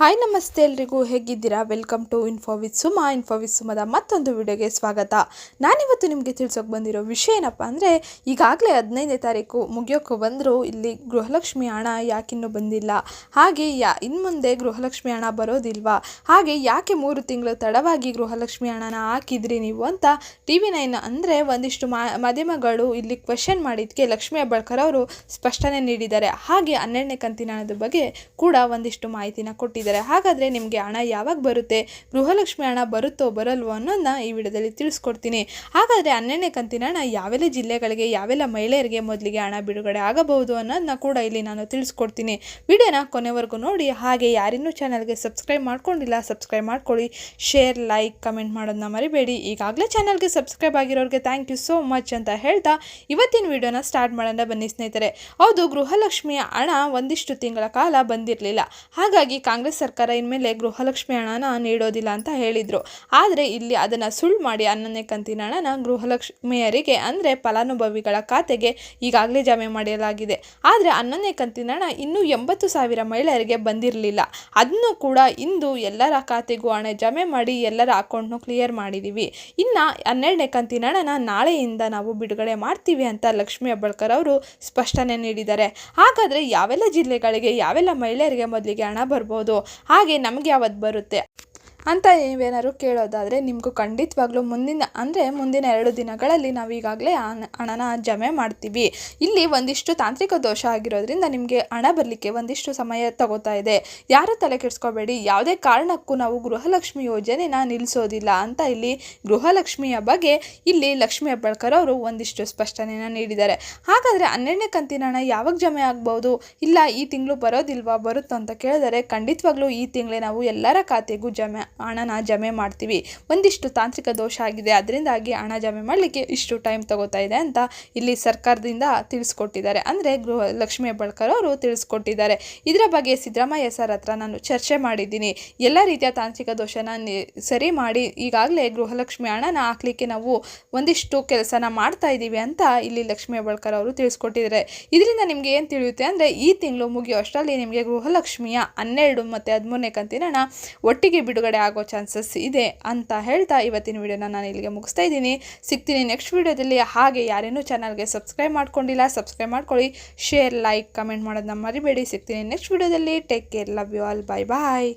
Hi ನಮಸ್ತೆ ಎಲ್ರಿಗೂ. ಹೇಗಿದ್ದೀರಾ? Welcome to info with Suma info with ಸುಮದ ಮತ್ತೊಂದು ವಿಡಿಯೋಗೆ ಸ್ವಾಗತ. ನಾನಿವತ್ತು ನಿಮಗೆ ತಿಳ್ಸೋಕೆ ಬಂದಿರೋ ವಿಷಯ ಏನಪ್ಪ ಅಂದರೆ, ಈಗಾಗಲೇ ಹದಿನೈದನೇ ತಾರೀಕು ಮುಗಿಯೋಕೆ ಬಂದರೂ ಇಲ್ಲಿ ಗೃಹಲಕ್ಷ್ಮಿ ಹಣ ಯಾಕಿನ್ನೂ ಬಂದಿಲ್ಲ. ಹಾಗೆ ಯಾ, ಇನ್ಮುಂದೆ ಗೃಹಲಕ್ಷ್ಮಿ ಹಣ ಬರೋದಿಲ್ವಾ? ಹಾಗೆ ಯಾಕೆ ಮೂರು ತಿಂಗಳು ತಡವಾಗಿ ಗೃಹಲಕ್ಷ್ಮಿ ಹಣನ ಹಾಕಿದ್ರಿ ನೀವು ಅಂತ ಟಿ ವಿ ನೈನ್ ಅಂದರೆ ಒಂದಿಷ್ಟು ಮಾಧ್ಯಮಗಳು ಇಲ್ಲಿ ಕ್ವೆಶನ್ ಮಾಡಿದ್ದಕ್ಕೆ ಲಕ್ಷ್ಮಿ ಹೆಬ್ಬಾಳ್ಕರ್ ಅವರು ಸ್ಪಷ್ಟನೆ ನೀಡಿದ್ದಾರೆ. ಹಾಗೆ ಹನ್ನೆರಡನೇ ಕಂತಿನ ಹಣದ ಬಗ್ಗೆ ಕೂಡ ಒಂದಿಷ್ಟು ಮಾಹಿತಿನ ಕೊಟ್ಟಿದ್ದಾರೆ. ಹಾಗಾದರೆ ನಿಮಗೆ ಹಣ ಯಾವಾಗ ಬರುತ್ತೆ? ಗೃಹಲಕ್ಷ್ಮಿ ಹಣ ಬರುತ್ತೋ ಬರಲ್ವೋ ಅನ್ನೋದನ್ನ ಈ ವಿಡಿಯೋದಲ್ಲಿ ತಿಳಿಸ್ಕೊಡ್ತೀನಿ. ಹಾಗಾದರೆ ಹನ್ನೆರಡನೇ ಕಂತಿನ ಹಣ ಯಾವೆಲ್ಲ ಜಿಲ್ಲೆಗಳಿಗೆ, ಯಾವೆಲ್ಲ ಮಹಿಳೆಯರಿಗೆ ಮೊದಲಿಗೆ ಹಣ ಬಿಡುಗಡೆ ಆಗಬಹುದು ಅನ್ನೋದನ್ನ ಕೂಡ ಇಲ್ಲಿ ನಾನು ತಿಳಿಸ್ಕೊಡ್ತೀನಿ. ವಿಡಿಯೋನ ಕೊನೆವರೆಗೂ ನೋಡಿ, ಹಾಗೆ ಯಾರಿನ್ನೂ ಚಾನಲ್ಗೆ ಸಬ್ಸ್ಕ್ರೈಬ್ ಮಾಡ್ಕೊಂಡಿಲ್ಲ, ಸಬ್ಸ್ಕ್ರೈಬ್ ಮಾಡ್ಕೊಳ್ಳಿ. ಶೇರ್, ಲೈಕ್, ಕಮೆಂಟ್ ಮಾಡೋದನ್ನ ಮರಿಬೇಡಿ. ಈಗಾಗಲೇ ಚಾನಲ್ಗೆ ಸಬ್ಸ್ಕ್ರೈಬ್ ಆಗಿರೋರಿಗೆ ಥ್ಯಾಂಕ್ ಯು ಸೋ ಮಚ್ ಅಂತ ಹೇಳ್ತಾ ಇವತ್ತಿನ ವಿಡಿಯೋನ ಸ್ಟಾರ್ಟ್ ಮಾಡೋಣ ಬನ್ನಿ ಸ್ನೇಹಿತರೆ. ಹೌದು ಗೃಹಲಕ್ಷ್ಮಿಯ ಹಣ ಒಂದಿಷ್ಟು ತಿಂಗಳ ಕಾಲ ಬಂದಿರಲಿಲ್ಲ. ಹಾಗಾಗಿ ಕಾಂಗ್ರೆಸ್ ಸರ್ಕಾರ ಇನ್ಮೇಲೆ ಗೃಹಲಕ್ಷ್ಮಿ ಹಣನ ನೀಡೋದಿಲ್ಲ ಅಂತ ಹೇಳಿದರು. ಆದರೆ ಇಲ್ಲಿ ಅದನ್ನು ಸುಳ್ಳು ಮಾಡಿ ಹನ್ನೊಂದನೇ ಕಂತಿನ ಹಣನ ಗೃಹಲಕ್ಷ್ಮಿಯರಿಗೆ, ಅಂದರೆ ಫಲಾನುಭವಿಗಳ ಖಾತೆಗೆ ಈಗಾಗಲೇ ಜಮೆ ಮಾಡಲಾಗಿದೆ. ಆದರೆ ಹನ್ನೊಂದನೇ ಕಂತಿನ ಹಣ ಇನ್ನೂ ಎಂಬತ್ತು ಸಾವಿರ ಮಹಿಳೆಯರಿಗೆ ಬಂದಿರಲಿಲ್ಲ. ಅದನ್ನು ಕೂಡ ಇಂದು ಎಲ್ಲರ ಖಾತೆಗೂ ಹಣ ಜಮೆ ಮಾಡಿ ಎಲ್ಲರ ಅಕೌಂಟ್ನು ಕ್ಲಿಯರ್ ಮಾಡಿದ್ದೀವಿ ಇನ್ನು ಹನ್ನೆರಡನೇ ಕಂತಿನ ಹಣನ ನಾಳೆಯಿಂದ ನಾವು ಬಿಡುಗಡೆ ಮಾಡ್ತೀವಿ ಅಂತ ಲಕ್ಷ್ಮೀ ಅಬ್ಬಳ್ಕರ್ ಅವರು ಸ್ಪಷ್ಟನೆ ನೀಡಿದ್ದಾರೆ. ಹಾಗಾದರೆ ಯಾವೆಲ್ಲ ಜಿಲ್ಲೆಗಳಿಗೆ, ಯಾವೆಲ್ಲ ಮಹಿಳೆಯರಿಗೆ ಮೊದಲಿಗೆ ಹಣ ಬರ್ಬೋದು? ಹಾಗೆ ನಮಗೆ ಯಾವತ್ತು ಬರುತ್ತೆ. ಅಂತ ನೀವೇನಾದ್ರು ಕೇಳೋದಾದರೆ ನಿಮಗೂ ಖಂಡಿತವಾಗ್ಲೂ ಮುಂದಿನ, ಅಂದರೆ ಮುಂದಿನ ಎರಡು ದಿನಗಳಲ್ಲಿ ನಾವು ಈಗಾಗಲೇ ಹಣ ಹಣನ ಜಮೆ ಮಾಡ್ತೀವಿ. ಇಲ್ಲಿ ಒಂದಿಷ್ಟು ತಾಂತ್ರಿಕ ದೋಷ ಆಗಿರೋದ್ರಿಂದ ನಿಮಗೆ ಹಣ ಬರಲಿಕ್ಕೆ ಒಂದಿಷ್ಟು ಸಮಯ ತಗೋತಾ ಇದೆ. ಯಾರೂ ತಲೆ ಕೆಡಿಸ್ಕೋಬೇಡಿ. ಯಾವುದೇ ಕಾರಣಕ್ಕೂ ನಾವು ಗೃಹಲಕ್ಷ್ಮಿ ಯೋಜನೆನ ನಿಲ್ಲಿಸೋದಿಲ್ಲ ಅಂತ ಇಲ್ಲಿ ಗೃಹಲಕ್ಷ್ಮಿಯ ಬಗ್ಗೆ ಇಲ್ಲಿ ಲಕ್ಷ್ಮಿ ಹೆಬ್ಬಾಳ್ಕರ್ ಅವರು ಒಂದಿಷ್ಟು ಸ್ಪಷ್ಟನೆಯನ್ನು ನೀಡಿದ್ದಾರೆ. ಹಾಗಾದರೆ ಹನ್ನೆರಡನೇ ಕಂತಿನ ಹಣ ಯಾವಾಗ ಜಮೆ ಆಗ್ಬೋದು? ಇಲ್ಲ ಈ ತಿಂಗಳು ಬರೋದಿಲ್ವಾ ಬರುತ್ತೋ ಅಂತ ಕೇಳಿದರೆ ಖಂಡಿತವಾಗ್ಲೂ ಈ ತಿಂಗಳೇ ನಾವು ಎಲ್ಲರ ಖಾತೆಗೂ ಜಮೆ ಹಣನ ಜಮೆ ಮಾಡ್ತೀವಿ. ಒಂದಿಷ್ಟು ತಾಂತ್ರಿಕ ದೋಷ ಆಗಿದೆ. ಅದರಿಂದಾಗಿ ಹಣ ಜಮೆ ಮಾಡಲಿಕ್ಕೆ ಇಷ್ಟು ಟೈಮ್ ತಗೋತಾ ಇದೆ ಅಂತ ಇಲ್ಲಿ ಸರ್ಕಾರದಿಂದ ತಿಳಿಸ್ಕೊಟ್ಟಿದ್ದಾರೆ. ಅಂದರೆ ಗೃಹ ಲಕ್ಷ್ಮಿ ಹೆಬ್ಬಾಳ್ಕರ್ ಅವರು ತಿಳಿಸ್ಕೊಟ್ಟಿದ್ದಾರೆ. ಇದರ ಬಗ್ಗೆ ಸಿದ್ದರಾಮಯ್ಯ ಸರ್ ಹತ್ರ ನಾನು ಚರ್ಚೆ ಮಾಡಿದ್ದೀನಿ. ಎಲ್ಲ ರೀತಿಯ ತಾಂತ್ರಿಕ ದೋಷನ ಸರಿ ಮಾಡಿ ಈಗಾಗಲೇ ಗೃಹಲಕ್ಷ್ಮಿ ಹಣನ ಹಾಕ್ಲಿಕ್ಕೆ ನಾವು ಒಂದಿಷ್ಟು ಕೆಲಸನ ಮಾಡ್ತಾ ಇದ್ದೀವಿ ಅಂತ ಇಲ್ಲಿ ಲಕ್ಷ್ಮೀ ಹೆಬ್ಬಾಳ್ಕರ್ ಅವರು ತಿಳಿಸ್ಕೊಟ್ಟಿದ್ದಾರೆ. ಇದರಿಂದ ನಿಮಗೆ ಏನು ತಿಳಿಯುತ್ತೆ ಅಂದರೆ ಈ ತಿಂಗಳು ಮುಗಿಯೋ ಅಷ್ಟರಲ್ಲಿ ನಿಮಗೆ ಗೃಹಲಕ್ಷ್ಮಿಯ ಹನ್ನೆರಡು ಮತ್ತು ಹದಿಮೂರನೇ ಕಂತಿನ ಒಟ್ಟಿಗೆ ಬಿಡುಗಡೆ ಆಗೋ ಚಾನ್ಸಸ್ ಇದೆ ಅಂತ ಹೇಳ್ತಾ ಇವತ್ತಿನ ವಿಡಿಯೋನ ನಾನು ಇಲ್ಲಿಗೆ ಮುಗಿಸ್ತಾ ಇದ್ದೀನಿ. ಸಿಗ್ತೀನಿ ನೆಕ್ಸ್ಟ್ ವಿಡಿಯೋದಲ್ಲಿ. ಹಾಗೆ ಯಾರೇನೂ ಚಾನಲ್ಗೆ ಸಬ್ಸ್ಕ್ರೈಬ್ ಮಾಡ್ಕೊಂಡಿಲ್ಲ ಸಬ್ಸ್ಕ್ರೈಬ್ ಮಾಡ್ಕೊಳ್ಳಿ. ಶೇರ್ ಲೈಕ್ ಕಮೆಂಟ್ ಮಾಡೋದನ್ನ ಮರಿಬೇಡಿ. ಸಿಗ್ತೀನಿ ನೆಕ್ಸ್ಟ್ ವಿಡಿಯೋದಲ್ಲಿ. Take care love you all bye bye